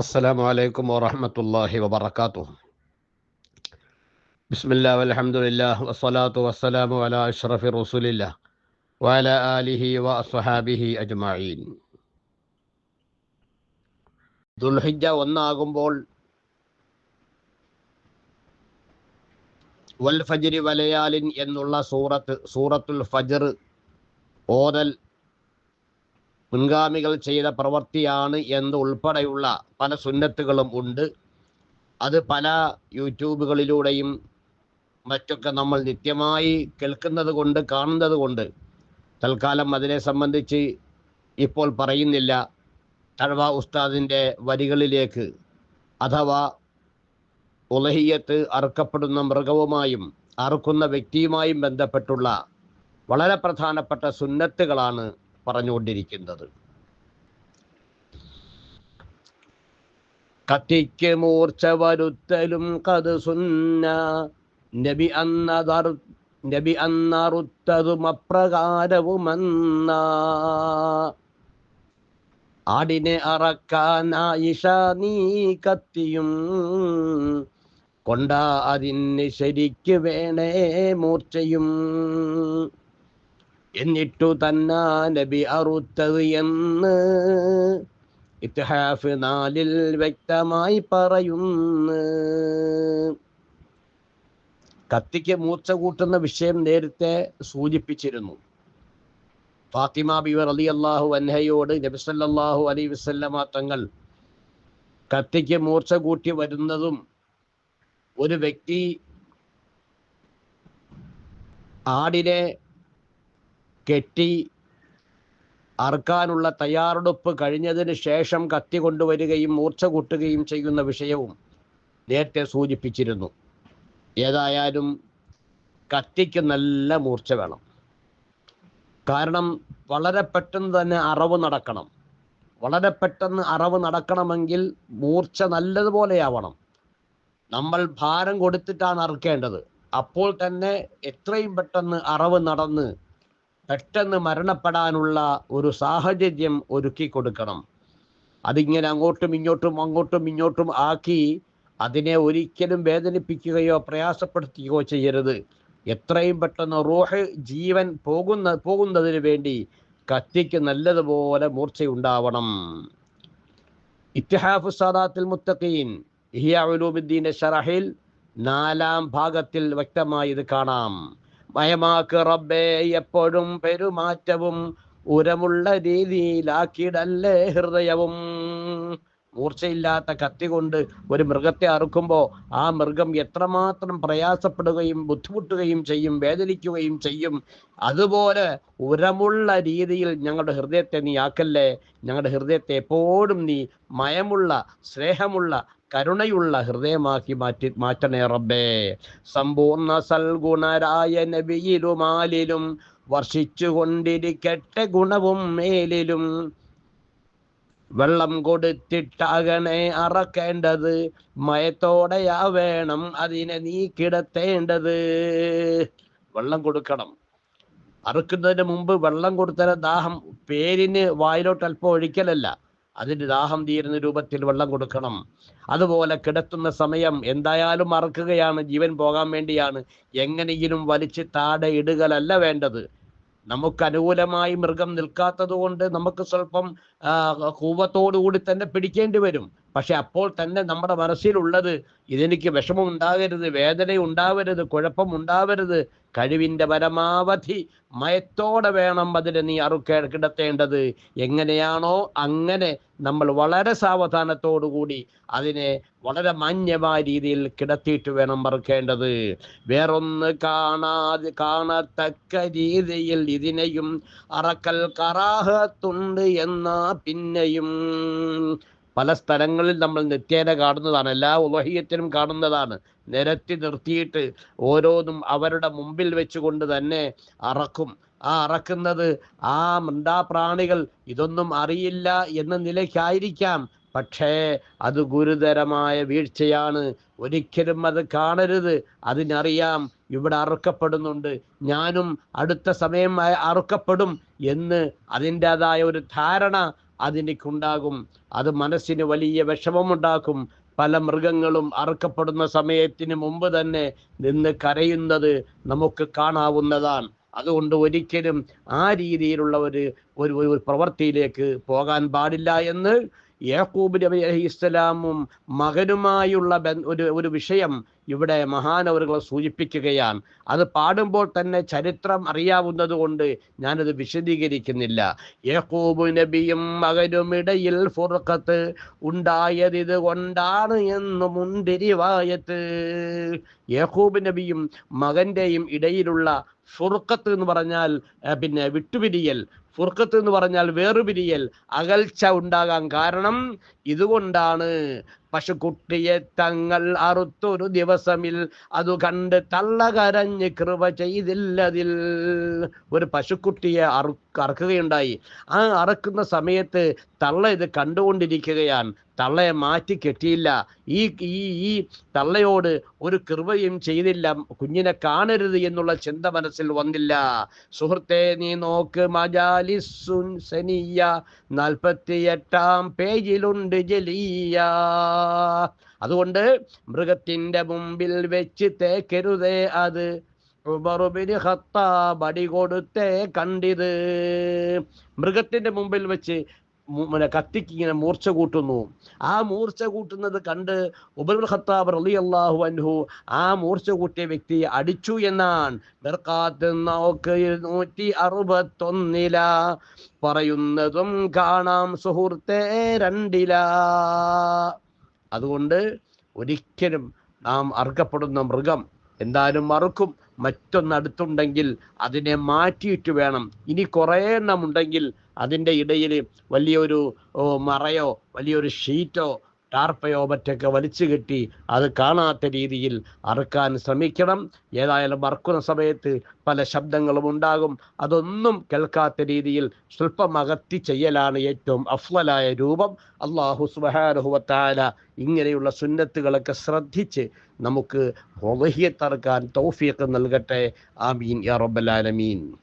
السلام عليكم ورحمة الله وبركاته بسم الله والحمد لله والصلاة والسلام على أشرف رسول الله وعلى آله وأصحابه أجمعين ദുൽഹിജ ഒന്നാകുമ്പോൾ വൽ ഫജ്രി വലയാലിൻ എന്നുള്ള സൂറത്ത് സൂറത്തുൽ ഫജ്ർ ഓതൽ മുൻഗാമികൾ ചെയ്ത പ്രവൃത്തിയാണ് എന്ന് ഉൾപ്പെടെയുള്ള പല സുന്നത്തുകളും ഉണ്ട്. അത് പല യൂട്യൂബുകളിലൂടെയും മറ്റൊക്കെ നമ്മൾ നിത്യമായി കേൾക്കുന്നത് കൊണ്ട് കാണുന്നത് കൊണ്ട് തൽക്കാലം അതിനെ സംബന്ധിച്ച് ഇപ്പോൾ പറയുന്നില്ല. തഴവ ഉസ്താദിന്റെ വരികളിലേക്ക് അഥവാ ഉലഹിയത്ത് അറുക്കപ്പെടുന്ന മൃഗവുമായും അറുക്കുന്ന വ്യക്തിയുമായും ബന്ധപ്പെട്ടുള്ള വളരെ പ്രധാനപ്പെട്ട സുന്നത്തുകളാണ് പറഞ്ഞുകൊണ്ടിരിക്കുന്നത്. കത്തിക്ക് മൂർച്ച വരുത്തലും കത് സുന്ന നബി അന്നതർ നബി അന്നറുത്തതും അപ്രകാരവുമെന്ന ആടിനെ അറക്കാനായിഷ നീ കത്തിയും കൊണ്ട അതിന് ശരിക്ക് വേണേ മൂർച്ചയും. എന്നിട്ടു തന്നാ നബി അറുത്തത് എന്ന് ഇത്തിഹാഫ് നാലിൽ വ്യക്തമായി പറയുന്നു. കത്തിക്ക് മൂർച്ച കൂട്ടുന്ന വിഷയം നേരത്തെ സൂചിപ്പിച്ചിരുന്നു. ഫാത്തിമ ബിവർ അലി അള്ളാഹു അൻഹയോട് നബിസല്ലാഹു അലൈ വസല്ലമ തങ്ങൾ കത്തിക്ക് മൂർച്ച കൂട്ടി വരുന്നതും ഒരു വ്യക്തി ആടിനെ കെട്ടി അറുക്കാനുള്ള തയ്യാറെടുപ്പ് കഴിഞ്ഞതിന് ശേഷം കത്തി കൊണ്ടുവരികയും മൂർച്ച കൂട്ടുകയും ചെയ്യുന്ന വിഷയവും നേരത്തെ സൂചിപ്പിച്ചിരുന്നു. ഏതായാലും കത്തിക്ക് നല്ല മൂർച്ച വേണം. കാരണം വളരെ പെട്ടെന്ന് തന്നെ അറവ് നടക്കണം. വളരെ പെട്ടെന്ന് അറവ് നടക്കണമെങ്കിൽ മൂർച്ച നല്ലതുപോലെയാവണം. നമ്മൾ ഭാരം കൊടുത്തിട്ടാണ് അറുക്കേണ്ടത്. അപ്പോൾ തന്നെ എത്രയും പെട്ടെന്ന് അറവ് നടന്ന് പെട്ടെന്ന് മരണപ്പെടാനുള്ള ഒരു സാഹചര്യം ഒരുക്കി കൊടുക്കണം. അതിങ്ങനെ അങ്ങോട്ടും ഇങ്ങോട്ടും അങ്ങോട്ടും ഇങ്ങോട്ടും ആക്കി അതിനെ ഒരിക്കലും വേദനിപ്പിക്കുകയോ പ്രയാസപ്പെടുത്തുകയോ ചെയ്യരുത്. എത്രയും പെട്ടെന്ന് റൂഹ് ജീവൻ പോകുന്ന പോകുന്നതിന് വേണ്ടി കത്തിക്ക് നല്ലതുപോലെ മൂർച്ചയുണ്ടാവണം. ഇത്തിഹാഫു സാദാത്തിൽ മുത്തഖീൻ ഇഹിയ ഉലൂബുദ്ദീന്റെ ഷറഹിൽ നാലാം ഭാഗത്തിൽ വ്യക്തമായി ഇത് കാണാം. മയമാക്ക് റബ്ബേ എപ്പോഴും പെരുമാറ്റവും ഉരമുള്ള രീതിയിലാക്കിടല്ലേ ഹൃദയവും. മൂർച്ചയില്ലാത്ത കത്തി കൊണ്ട് ഒരു മൃഗത്തെ അറുക്കുമ്പോൾ ആ മൃഗം എത്രമാത്രം പ്രയാസപ്പെടുകയും ബുദ്ധിമുട്ടുകയും ചെയ്യും വേദനിക്കുകയും ചെയ്യും. അതുപോലെ ഉരമുള്ള രീതിയിൽ ഞങ്ങളുടെ ഹൃദയത്തെ നീ ആക്കല്ലേ? ഞങ്ങളുടെ ഹൃദയത്തെ എപ്പോഴും നീ മയമുള്ള സ്നേഹമുള്ള കരുണയുള്ള ഹൃദയമാക്കി മാറ്റി മാറ്റണേ റബ്ബേ. സമ്പൂർണ സൽഗുണരായ നബിയിലുമാലിലും വർഷിച്ചു കൊണ്ടിരിക്കട്ടെ ഗുണവും മേലിലും. വെള്ളം കൊടുത്തിട്ടാകണേ അറക്കേണ്ടത് മയത്തോടെയാ വേണം അതിനെ നീ കിടത്തേണ്ടത്. വെള്ളം കൊടുക്കണം. അറുക്കുന്നതിന് മുമ്പ് വെള്ളം കൊടുത്തതിന് ദാഹം പേരിന് വായിലോട്ട് അല്പം ഒഴിക്കലല്ല. അതിന് ദാഹം തീരുന്ന രൂപത്തിൽ വെള്ളം കൊടുക്കണം. അതുപോലെ കിടത്തുന്ന സമയം എന്തായാലും അറക്കുകയാണ് ജീവൻ പോകാൻ വേണ്ടിയാണ്. എങ്ങനെയെങ്കിലും വലിച്ച് താടെ ഇടുകലല്ല വേണ്ടത്. നമുക്ക് അനുകൂലമായി മൃഗം നിൽക്കാത്തത് കൊണ്ട് നമുക്ക് സ്വല്പം കൂവത്തോടുകൂടി തന്നെ പിടിക്കേണ്ടി വരും. പക്ഷെ അപ്പോൾ തന്നെ നമ്മുടെ മനസ്സിലുള്ളത് ഇതെനിക്ക് വിഷമം ഉണ്ടാകരുത് വേദന ഉണ്ടാവരുത് കുഴപ്പം ഉണ്ടാവരുത് കഴിവിന്റെ പരമാവധി മയത്തോടെ വേണം അതിനെ നീ അറുക്കേ കിടത്തേണ്ടത്. എങ്ങനെയാണോ അങ്ങനെ നമ്മൾ വളരെ സാവധാനത്തോടുകൂടി അതിനെ വളരെ മാന്യമായ രീതിയിൽ കിടത്തിയിട്ട് വേണം മറുക്കേണ്ടത്. വേറൊന്ന് കാണാതെ കാണത്തക്ക രീതിയിൽ ഇതിനെയും അറക്കൽ കറാഹത്തുണ്ട് എന്നാ പിന്നെയും പല സ്ഥലങ്ങളിൽ നമ്മൾ നിത്യേന കാണുന്നതാണ്. എല്ലാ ഉലഹിയത്തിനും കാണുന്നതാണ്. നിരത്തി നിർത്തിയിട്ട് ഓരോന്നും അവരുടെ മുമ്പിൽ വെച്ചുകൊണ്ട് തന്നെ അറക്കും. ആ അറക്കുന്നത് ആ മൃണ്ടാപ്രാണികൾ ഇതൊന്നും അറിയില്ല എന്ന നിലയ്ക്കായിരിക്കാം. പക്ഷേ അത് ഗുരുതരമായ വീഴ്ചയാണ്. ഒരിക്കലും അത് കാണരുത്. അതിനറിയാം ഇവിടെ അറുക്കപ്പെടുന്നുണ്ട്. ഞാനും അടുത്ത സമയം അറുക്കപ്പെടും എന്ന് അതിന്റെതായ ഒരു ധാരണ അതെനിക്കുണ്ടാകും. അത് മനസ്സിന് വലിയ വിഷമമുണ്ടാക്കും. പല മൃഗങ്ങളും അറുക്കപ്പെടുന്ന സമയത്തിന് മുമ്പ് തന്നെ നിന്ന് കരയുന്നത് നമുക്ക് കാണാവുന്നതാണ്. അതുകൊണ്ട് ഒരിക്കലും ആ രീതിയിലുള്ള ഒരു ഒരു ഒരു പ്രവൃത്തിയിലേക്ക് പോകാൻ പാടില്ല എന്ന് യാക്കൂബ് നബി അലൈഹി ഇസ്ലാമും മകനുമായുള്ള ഒരു ഒരു വിഷയം ഇവിടെ മഹാനവറുകളെ സൂചിപ്പിക്കുകയാണ്. അത് പാടുമ്പോൾ തന്നെ ചരിത്രം അറിയാവുന്നത് കൊണ്ട് ഞാനത് വിശദീകരിക്കുന്നില്ല. യഹൂബ് നബിയും മകനുമിടയിൽ ഫുർഖത്ത് ഉണ്ടായത് ഇത് കൊണ്ടാണ് എന്ന് മുന്തിരിവായത്ത്. യാക്കൂബ് നബിയും മകന്റെയും ഇടയിലുള്ള ഫുർഖത്ത് എന്ന് പറഞ്ഞാൽ പിന്നെ വിട്ടുപിരിയൽ. ഫുർഖത്ത് എന്ന് പറഞ്ഞാൽ വേറുപിരിയൽ അകൽച്ച ഉണ്ടാകാൻ കാരണം ഇതുകൊണ്ടാണ്. പശുക്കുട്ടിയെ തങ്ങൾ അറുത്തൊരു ദിവസമിൽ അത് കണ്ട് തള്ള കരഞ്ഞ് കൃപ ചെയ്തില്ലതിൽ ഒരു പശുക്കുട്ടിയെ അറു അറക്കുകയുണ്ടായി. ആ അറക്കുന്ന സമയത്ത് തള്ള ഇത് കണ്ടുകൊണ്ടിരിക്കുകയാണ്. തള്ളയെ മാറ്റി കെട്ടിയില്ല. ഈ ഈ ഈ തള്ളയോട് ഒരു കൃപയും ചെയ്തില്ല. കുഞ്ഞിനെ കാണരുത് എന്നുള്ള ചിന്ത മനസ്സിൽ വന്നില്ല. സുഹൃത്തെ നീ നോക്ക്. മജാലിസുൻ സനിയ നാൽപ്പത്തി പേജിലുണ്ട് ജലീയ. അതുകൊണ്ട് മൃഗത്തിന്റെ മുമ്പിൽ വെച്ച് തേക്കരുതേ അത്. ഉമറുബിന് ഖത്താബ് അടി കൊടുത്തേ കണ്ടിത്. മൃഗത്തിന്റെ മുമ്പിൽ വെച്ച് പിന്നെ കത്തിക്ക് ഇങ്ങനെ മൂർച്ച കൂട്ടുന്നു. ആ മൂർച്ച കൂട്ടുന്നത് കണ്ട് ഉബറുൽ ഖത്താബ് റലി അള്ളാഹു അൻഹു ആ മൂർച്ച കൂട്ടിയ വ്യക്തിയെ അടിച്ചു എന്നാണ്. നൂറ്റി അറുപത്തൊന്നില പറയുന്നതും കാണാം സുഹൃത്തെ രണ്ടില. അതുകൊണ്ട് ഒരിക്കലും നാം അർഹപ്പെടുന്ന മൃഗം എന്തായാലും മറുക്കും. മറ്റൊന്ന് അടുത്തുണ്ടെങ്കിൽ അതിനെ മാറ്റിയിട്ട് വേണം. ഇനി കുറേ എണ്ണം ഉണ്ടെങ്കിൽ അതിന്റെ ഇടയിൽ വലിയൊരു മറയോ വലിയൊരു ഷീറ്റോ ടാർപ്പയോ മറ്റൊക്കെ വലിച്ചു കെട്ടി അത് കാണാത്ത രീതിയിൽ അറുക്കാൻ ശ്രമിക്കണം. ഏതായാലും അറുക്കുന്ന സമയത്ത് പല ശബ്ദങ്ങളും ഉണ്ടാകും. അതൊന്നും കേൾക്കാത്ത രീതിയിൽ സ്വല്പം അകത്തി ചെയ്യലാണ് ഏറ്റവും അഫ്വലായ രൂപം. അള്ളാഹു സുബാനുഹുവത്താല ഇങ്ങനെയുള്ള സുന്നത്തുകളൊക്കെ ശ്രദ്ധിച്ച് നമുക്ക് തറക്കാൻ തൗഫിയൊക്കെ നൽകട്ടെ. ആമീൻ യാ റബ്ബൽ ആലമീൻ.